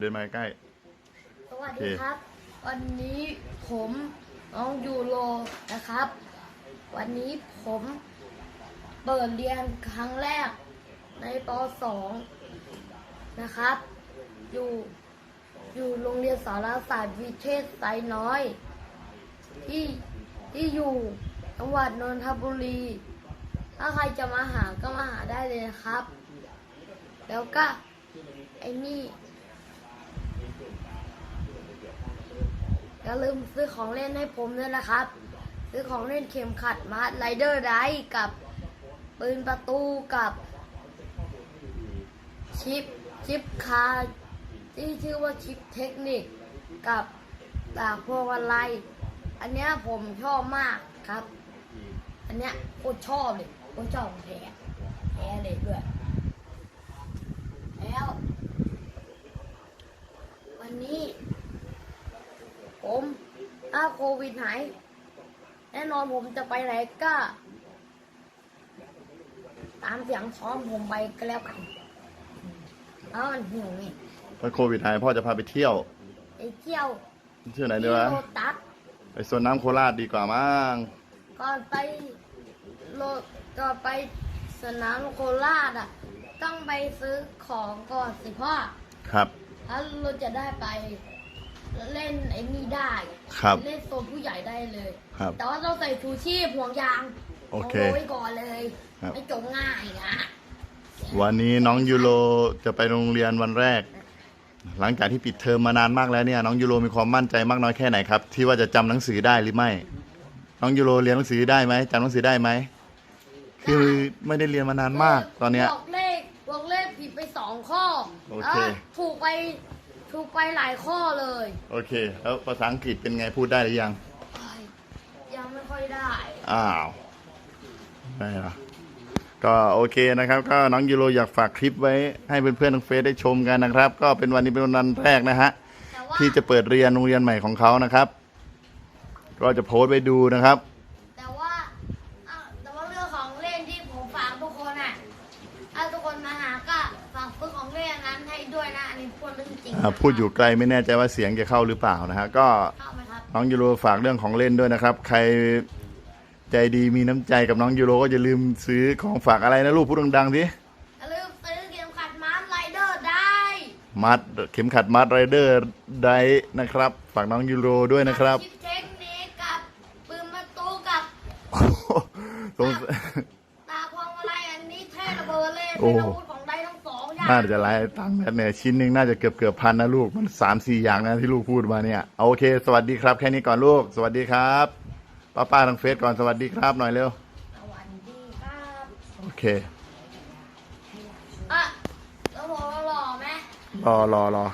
เดินมาใกล้ สวัสโอเคดีครับ วันนี้ผมน้องยูโรนะครับ วันนี้ผมเปิดเรียนครั้งแรกในป .2 นะครับ อยู่อยู่โรงเรียนสารศาสตร์วิเทศไซน้อย ที่ที่อยู่จังหวัดนนทบุรี ถ้าใครจะมาหาก็มาหาได้เลยนะครับ แล้วก็ไอ้นี่ อย่าลืมซื้อของเล่นให้ผมด้วยนะครับ ซื้อของเล่นเข็มขัดมาร์ไรเดอร์ไรกับปืนประตูกับชิปชิปคาที่ชื่อว่าชิปเทคนิคกับดาบพวงมาลัยอันเนี้ยผมชอบมากครับ อันเนี้ยโคตรชอบเลยโคตรชอบของแท้แท้เลยด้วยแล้ว วันนี้ ผมถ้าโควิดหาย แน่นอนผมจะไปไหนก็ ตามเสียงท้องผมไปก็แล้วกันแล้วมันหิวนี่ถ้าโควิดหายพ่อจะพาไปเที่ยวไปเที่ยวเที่ยวไหนดีที่วะโลตัสไปสวนน้ำโคราชดีกว่ามั้งก่อนไปโลก่อนไปสนามโคราชอะ ต้องไปซื้อของก่อนสิพ่อครับแล้วเราจะได้ไป เล่นไอ้นี่ได้ ครับ เล่นโซนผู้ใหญ่ได้เลย ครับ แต่ว่าต้องใส่ชูชีพห่วงยางโอเคาไว้ก่อนเลยครับ ไม่จมง่ายนะวันนี้น้องยูโรจะไปโรงเรียนวันแรก หลังจากที่ปิดเทอมมานานมากแล้วเนี่ย น้องยูโรมีความมั่นใจมากน้อยแค่ไหนครับ ที่ว่าจะจำหนังสือได้หรือไม่ น้องยูโรเรียนหนังสือได้ไหมจำหนังสือได้ไหมคือไม่ได้เรียนมานานมากตอนเนี้ย บอกเลขบอกเลขผิดไปสองข้อโอแล้วเคถูกไป ถูกไปหลายข้อเลยโอเค แล้วภาษาอังกฤษเป็นไงพูดได้หรือยังเอ้ยยังไม่ค่อยได้ อ้าวได้เหรอก็โอเคนะครับ ก็น้องยูโรอยากฝากคลิปไว้ให้เพื่อนๆทางเฟซได้ชมกันนะครับ ก็เป็นวันนี้เป็นวันแรกนะฮะ แต่ว่า ที่จะเปิดเรียนโรงเรียนใหม่ของเขานะครับ ก็จะโพสต์ไว้ดูนะครับ แต่ว่าอะแต่ว่าเรื่องของเล่นที่ผมฝากทุกคนอะถ้าทุกคนมาหาก็ฝากซื้อขอ งเล่นอันนั้นให้ด้วยนะ อันนี้พูดเรื่องจริงอ่าพูดอยู่ไกลไม่แน่ใจว่าเสียงจะเข้าหรือเปล่านะฮะก็ เข้าไหมครับ น้องยูโรฝากเรื่องของเล่นด้วยนะครับ ใครใจดีมีน้ำใจกับน้องยูโรก็อย่าลืมซื้อของฝากอะไรนะลูกพูดดังๆสิอย่าลืมซื้อเกมขัดม้าไรเดอร์ได้ มัดเข็มขัดมัดไรเดอร์ไดนะครับฝากน้องยูโรด้วยนะครับ ชิปเทคนิคกับปืนประตูกับสงสัย ตาพวงมาลัยอันนี้เท่ระเบิดเลยโอ้เป็นอาวุธ น่าจะหลายตังค์นะเนี่ยชิ้นหนึ่งน่าจะเกือบเกือบพันนะลูกมันสามสี่อย่างนะที่ลูกพูดมาเนี่ยเอาโอเค สวัสดีครับ แค่นี้ก่อนลูก สวัสดีครับป้าป้าทางเฟซก่อนสวัสดีครับหน่อยเร็วสวัสดีครับโอเคอะแล้วผมหล่อไหมรอรอรอ